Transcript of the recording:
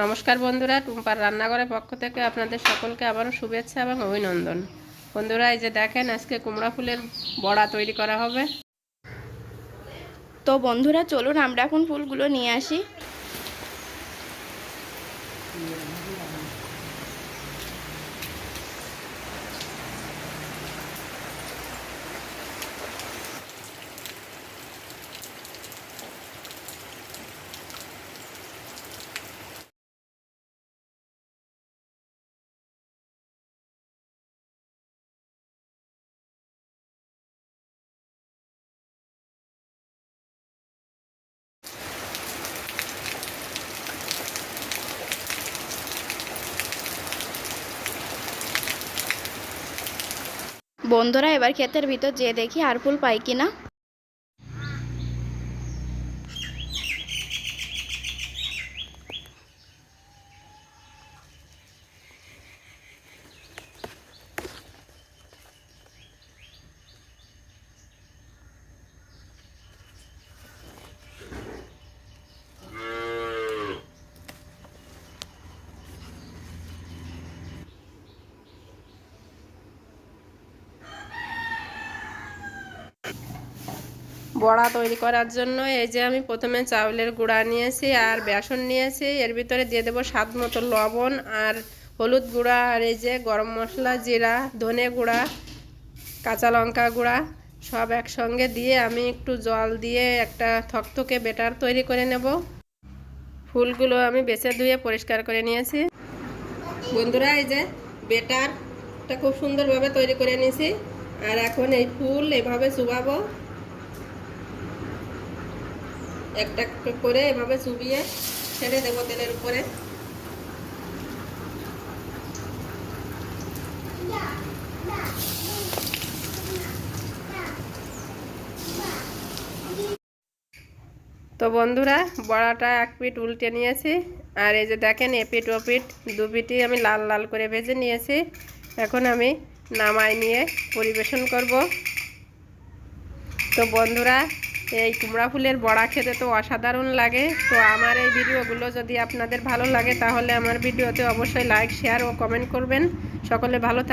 নমস্কার বন্ধুরা, টুম্পার রান্নাঘরের পক্ষ থেকে আপনাদের সকলকে আবারও শুভেচ্ছা এবং অভিনন্দন। বন্ধুরা, এই যে দেখেন, আজকে কুমড়া ফুলের বড়া তৈরি করা হবে। তো বন্ধুরা, চলুন আমরা এখন ফুলগুলো নিয়ে আসি। বন্ধুরা এবার ক্ষেতের ভিতর যেয়ে দেখি আর ফুল পাই কিনা। বড়া তৈরি করার জন্য এই যে আমি প্রথমে চাউলের গুঁড়া নিয়েছি আর বেসন নিয়েছি। এর ভিতরে দিয়ে দেবো স্বাদ মতো লবণ আর হলুদ গুঁড়া আর এই যে গরম মশলা, জিরা, ধনে গুঁড়া, কাঁচা লঙ্কা গুঁড়া সব একসঙ্গে দিয়ে আমি একটু জল দিয়ে একটা থকথকে বেটার তৈরি করে নেব। ফুলগুলো আমি বেছে ধুয়ে পরিষ্কার করে নিয়েছি। বন্ধুরা, এই যে বেটারটা খুব সুন্দরভাবে তৈরি করে নিয়েছি। আর এখন এই ফুল এভাবে চুবাবো। একটা একটা করে এভাবে চুবিয়ে ছেড়ে দেবো তেলের উপরে। তো বন্ধুরা, বড়াটা এক পিঠ উল্টে নিয়েছি। আর এই যে দেখেন এপিট ওপিট দু পিঠই আমি লাল লাল করে ভেজে নিয়েছি। এখন আমি নামাই নিয়ে পরিবেশন করব। তো বন্ধুরা এই কুমড়া ফুলের বড়া খেতে তো অসাধারণ লাগে। তো আমার এই ভিডিওগুলো যদি আপনাদের ভালো লাগে, তাহলে আমার ভিডিওতে অবশ্যই লাইক শেয়ার ও কমেন্ট করবেন। সকলে ভালো থাকবেন